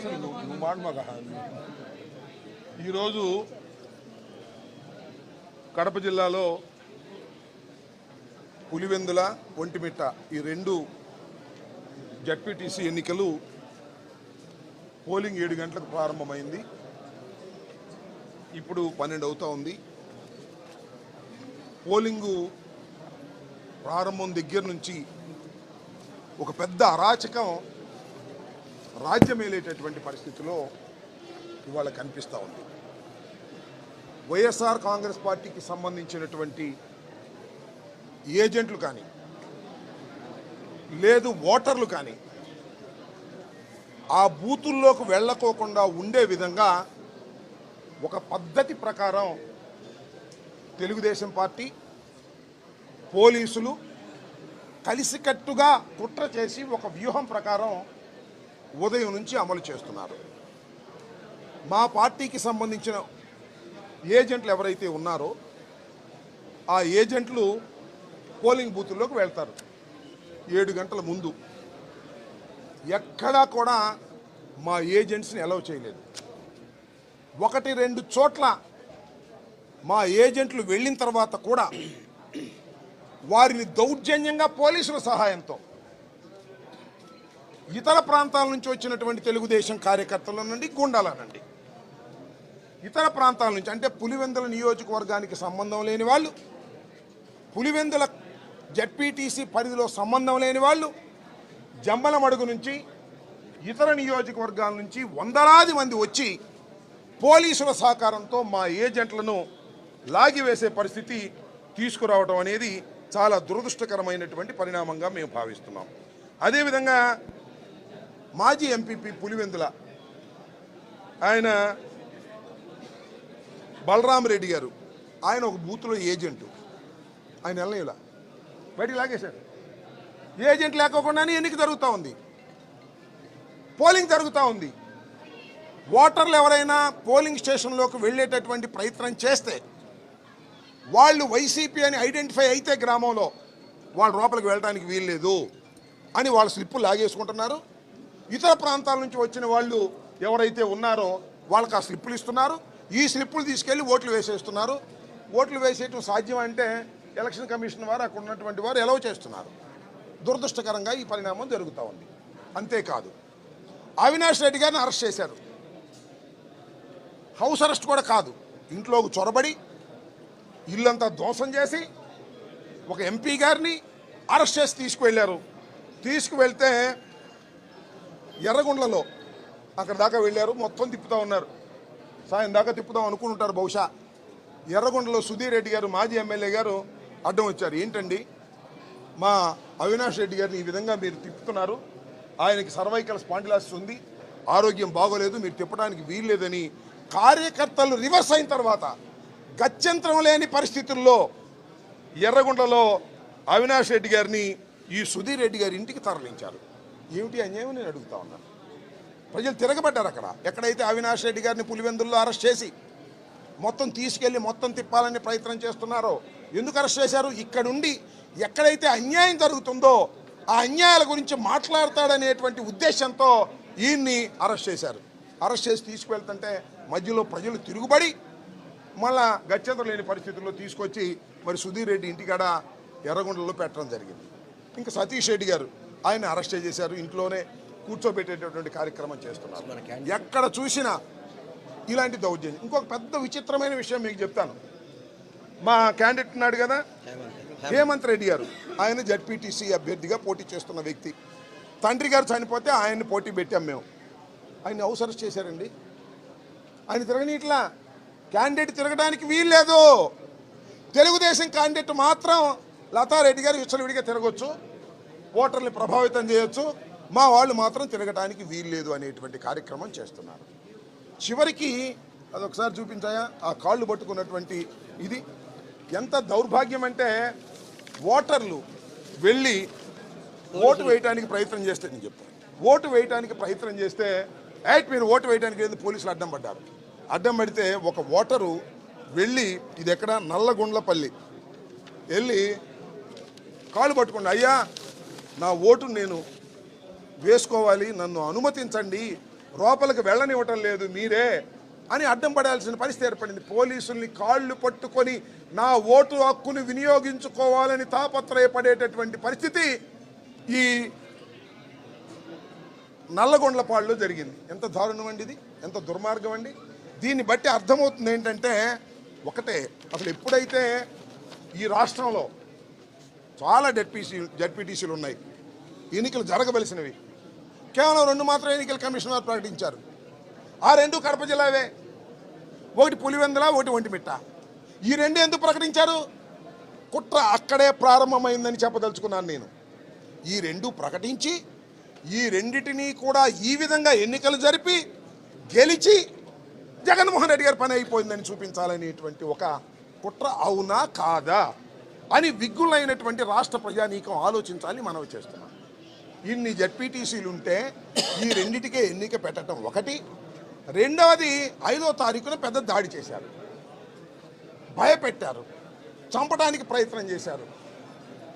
అవసరం నువ్వు నువ్వు మాట ఈరోజు కడప జిల్లాలో పులివెందుల ఒంటిమిట్ట ఈ రెండు జడ్పీటీసీ ఎన్నికలు పోలింగ్ ఏడు గంటలకు ప్రారంభమైంది. ఇప్పుడు పన్నెండు అవుతూ ఉంది. పోలింగు ప్రారంభం దగ్గర నుంచి ఒక పెద్ద అరాచకం రాజ్యమేలేటటువంటి పరిస్థితిలో ఇవాళ కనిపిస్తూ ఉంది. వైఎస్ఆర్ కాంగ్రెస్ పార్టీకి సంబంధించినటువంటి ఏజెంట్లు కానీ లేదు ఓటర్లు కానీ ఆ బూతుల్లోకి వెళ్ళకోకుండా ఉండే విధంగా ఒక పద్ధతి ప్రకారం తెలుగుదేశం పార్టీ పోలీసులు కలిసికట్టుగా కుట్ర చేసి ఒక వ్యూహం ప్రకారం ఉదయం నుంచి అమలు చేస్తున్నారు. మా పార్టీకి సంబంధించిన ఏజెంట్లు ఎవరైతే ఉన్నారో ఆ ఏజెంట్లు పోలింగ్ బూతుల్లోకి వెళ్తారు. ఏడు గంటల ముందు. ఎక్కడా కూడా మా ఏజెంట్స్ని అలౌ చేయలేదు. ఒకటి రెండు చోట్ల మా ఏజెంట్లు వెళ్ళిన తర్వాత కూడా వారిని దౌర్జన్యంగా పోలీసుల సహాయంతో ఇతర ప్రాంతాల నుంచి వచ్చినటువంటి తెలుగుదేశం కార్యకర్తల నుండి గుండాల నుండి ఇతర ప్రాంతాల నుంచి అంటే పులివెందుల నియోజకవర్గానికి సంబంధం లేని వాళ్ళు పులివెందుల జడ్పీటీసీ పరిధిలో సంబంధం లేని వాళ్ళు జమ్మలమడుగు నుంచి ఇతర నియోజకవర్గాల నుంచి వందలాది మంది వచ్చి పోలీసుల సహకారంతో మా ఏజెంట్లను లాగివేసే పరిస్థితి తీసుకురావడం అనేది చాలా దురదృష్టకరమైనటువంటి పరిణామంగా మేము భావిస్తున్నాం. అదేవిధంగా మాజీ ఎంపీపీ పులివెందుల. ఆయన బలరామరెడ్డి గారు. ఆయన ఒక బూత్లో ఏజెంటు. ఆయన వెళ్ళలేలా బయటికి లాగేశారు. ఏజెంట్ లేకోకుండానే ఎన్నిక జరుగుతూ ఉంది. పోలింగ్ జరుగుతూ ఉంది. ఓటర్లు ఎవరైనా పోలింగ్ స్టేషన్లోకి వెళ్ళేటటువంటి ప్రయత్నం చేస్తే వాళ్ళు వైసీపీ అని ఐడెంటిఫై అయితే గ్రామంలో వాళ్ళు లోపలికి వెళ్ళడానికి వీల్లేదు అని వాళ్ళు స్లిప్పులు లాగేసుకుంటున్నారు. ఇతర ప్రాంతాల నుంచి వచ్చిన వాళ్ళు ఎవరైతే ఉన్నారో వాళ్ళకి ఆ స్లిప్పులు ఇస్తున్నారు. ఈ స్లిప్పులు తీసుకెళ్ళి ఓట్లు వేసేస్తున్నారు. ఓట్లు వేసేయటం సాధ్యం అంటే ఎలక్షన్ కమిషన్ వారు అక్కడ ఉన్నటువంటి వారు ఎలవ్ చేస్తున్నారు. దురదృష్టకరంగా ఈ పరిణామం జరుగుతూ ఉంది. అంతేకాదు అవినాష్ రెడ్డి గారిని అరెస్ట్ చేశారు. హౌస్ అరెస్ట్ కూడా కాదు ఇంట్లోకి చొరబడి ఇల్లంతా ధ్వంసం చేసి ఒక ఎంపీ గారిని అరెస్ట్ చేసి తీసుకువెళ్ళారు. తీసుకువెళ్తే ఎర్రగుండ్లలో అక్కడ దాకా వెళ్ళారు మొత్తం తిప్పుతూ ఉన్నారు. సాయం దాకా తిప్పుదాం అనుకుంటారు బహుశా. ఎర్రగొండలో సుధీర్ రెడ్డి గారు మాజీ ఎమ్మెల్యే గారు అడ్డం వచ్చారు. ఏంటండి? మా అవినాష్ రెడ్డి గారిని ఈ విధంగా మీరు తిప్పుతున్నారు. ఆయనకి సర్వైకల్ స్పాండిలాసిస్ ఉంది. ఆరోగ్యం బాగోలేదు మీరు తిప్పడానికి వీల్లేదని కార్యకర్తలు రివర్స్ అయిన తర్వాత గత్యంతరం లేని పరిస్థితుల్లో ఎర్రగుండలో అవినాష్ రెడ్డి గారిని ఈ సుధీర్ రెడ్డి గారి ఇంటికి తరలించారు. ఏమిటి అన్యాయం నేను అడుగుతా ఉన్నాను ప్రజలు తిరగబడ్డారు అక్కడ. ఎక్కడైతే అవినాష్ రెడ్డి గారిని పులివెందుల్లో అరెస్ట్ చేసి మొత్తం తీసుకెళ్ళి మొత్తం తిప్పాలని ప్రయత్నం చేస్తున్నారో ఎందుకు అరెస్ట్ చేశారు? ఇక్కడుండి ఎక్కడైతే అన్యాయం జరుగుతుందో ఆ అన్యాయాల గురించి మాట్లాడతాడనేటువంటి ఉద్దేశంతో ఈయన్ని అరెస్ట్ చేశారు. అరెస్ట్ చేసి తీసుకువెళ్తుంటే మధ్యలో ప్రజలు తిరుగుబడి మళ్ళా గచ్చత లేని పరిస్థితుల్లో తీసుకొచ్చి మరి సుధీర్ రెడ్డి ఇంటికాడ ఎర్రగొండలో పెట్టడం జరిగింది. ఇంకా సతీష్ రెడ్డి గారు ఆయన అరెస్ట్ చేశారు. ఇంట్లోనే కూర్చోబెట్టేటటువంటి కార్యక్రమం చేస్తున్నారు. ఎక్కడ చూసినా ఇలాంటి దౌర్జన్యం. ఇంకొక పెద్ద విచిత్రమైన విషయం మీకు చెప్తాను. మా క్యాండిడేట్ ఉన్నాడు కదా? హేమంత్ రెడ్డి. గారు. ఆయన జడ్పీటీసీ అభ్యర్థిగా పోటీ చేస్తున్న వ్యక్తి. తండ్రి గారు చనిపోతే ఆయన్ని పోటీ పెట్టాం మేము. ఆయన అరెస్ట్ చేశారండి. ఆయన తిరగని ఇట్లా క్యాండిడేట్ తిరగడానికి వీల్లేదు. తెలుగుదేశం క్యాండిడేట్ మాత్రం లతారెడ్డి గారు విచ్చలవిడిగా తిరగొచ్చు. ఓటర్ని ప్రభావితం చేయొచ్చు. మా వాళ్ళు మాత్రం తిరగటానికి వీల్లేదు అనేటువంటి కార్యక్రమం చేస్తున్నారు. చివరికి అదొకసారి చూపించాయా? ఆ కాళ్ళు పట్టుకున్నటువంటి ఇది. ఎంత దౌర్భాగ్యం అంటే ఓటర్లు వెళ్ళి ఓటు వేయడానికి ప్రయత్నం చేస్తే నేను చెప్తాను ఓటు వేయడానికి ప్రయత్నం చేస్తే యాక్ట్ మీరు ఓటు వేయడానికి లేదు పోలీసులు అడ్డం పడ్డారు. అడ్డం పడితే ఒక ఓటరు వెళ్ళి ఇది ఎక్కడ? నల్లగుండ్లపల్లి. వెళ్ళి కాళ్ళు పట్టుకోండి. అయ్యా నా ఓటు నేను వేసుకోవాలి నన్ను అనుమతించండి లోపలికి వెళ్ళనివ్వటం లేదు మీరే అని అడ్డం పడాల్సిన పరిస్థితి ఏర్పడింది. పోలీసుల్ని కాళ్ళు పట్టుకొని నా ఓటు హక్కును వినియోగించుకోవాలని తాపత్రయపడేటటువంటి పరిస్థితి ఈ నల్లగొండ్లపాడులో జరిగింది. ఎంత దారుణం అండి ఇది? ఎంత దుర్మార్గం అండి? దీన్ని బట్టి అర్థమవుతుంది ఏంటంటే ఒకటే అసలు ఎప్పుడైతే ఈ రాష్ట్రంలో చాలా డెడ్పీసీ జడ్పీటీసీలు ఉన్నాయి. ఎన్నికలు జరగవలసినవి. కేవలం రెండు మాత్రం ఎన్నికల కమిషనర్ ప్రకటించారు. ఆ రెండు కడప జిల్లావే. ఒకటి పులివెందల ఒకటి ఒంటిమిట్ట. ఈ రెండు ఎందుకు ప్రకటించారు? కుట్ర అక్కడే ప్రారంభమైందని చెప్పదలుచుకున్నాను నేను. ఈ రెండు ప్రకటించి ఈ రెండిటినీ కూడా ఈ విధంగా ఎన్నికలు జరిపి గెలిచి జగన్మోహన్ రెడ్డి గారి పని అయిపోయిందని చూపించాలనేటువంటి ఒక కుట్ర అవునా కాదా? అని విగ్గులైనటువంటి రాష్ట్ర ప్రజానీకం ఆలోచించాలని మనవి చేస్తున్నాం. ఇన్ని జడ్పీటీసీలు ఉంటే ఈ రెండిటికే ఎన్నిక పెట్టడం ఒకటి. రెండవది ఐదో తారీఖున పెద్ద దాడి చేశారు. భయపెట్టారు. చంపడానికి ప్రయత్నం చేశారు.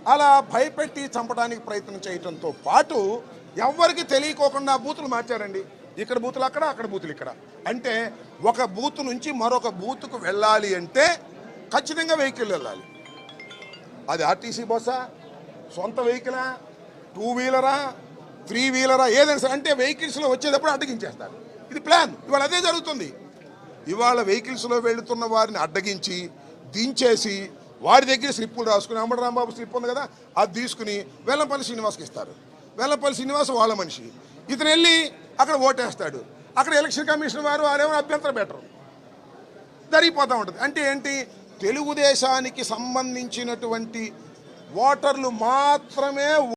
అలా భయపెట్టి చంపడానికి ప్రయత్నం చేయడంతో పాటు ఎవరికి తెలియకోకుండా బూతులు మార్చారండి. ఇక్కడ బూతులు అక్కడ అక్కడ బూతులు ఇక్కడ. అంటే ఒక బూత్ నుంచి మరొక బూత్కు వెళ్ళాలి అంటే ఖచ్చితంగా వెహికల్ వెళ్ళాలి. అది ఆర్టీసీ బస్సా? సొంత వెహికలా? టూ వీలరా? త్రీ వీలరా? ఏదైనా సరే అంటే వెహికల్స్లో వచ్చేటప్పుడు అడ్డగించేస్తారు. ఇది ప్లాన్. ఇవాళ అదే జరుగుతుంది. ఇవాళ వెహికల్స్లో వెళుతున్న వారిని అడ్డగించి దించేసి వారి దగ్గర స్లిప్పులు రాసుకుని అమ్మడు రాంబాబు స్లిప్ ఉంది కదా అది తీసుకుని వెల్లంపల్లి శ్రీనివాస్కి ఇస్తారు. వెల్లంపల్లి శ్రీనివాస్ వాళ్ళ మనిషి. ఇతను వెళ్ళి అక్కడ ఓటేస్తాడు. అక్కడ ఎలక్షన్ కమిషన్ వారు వారేమో అభ్యంతరం పెట్టరు జరిగిపోతూ ఉంటుంది. అంటే ఏంటి? తెలుగుదేశానికి సంబంధించినటువంటి ఓటర్లు మాత్రమే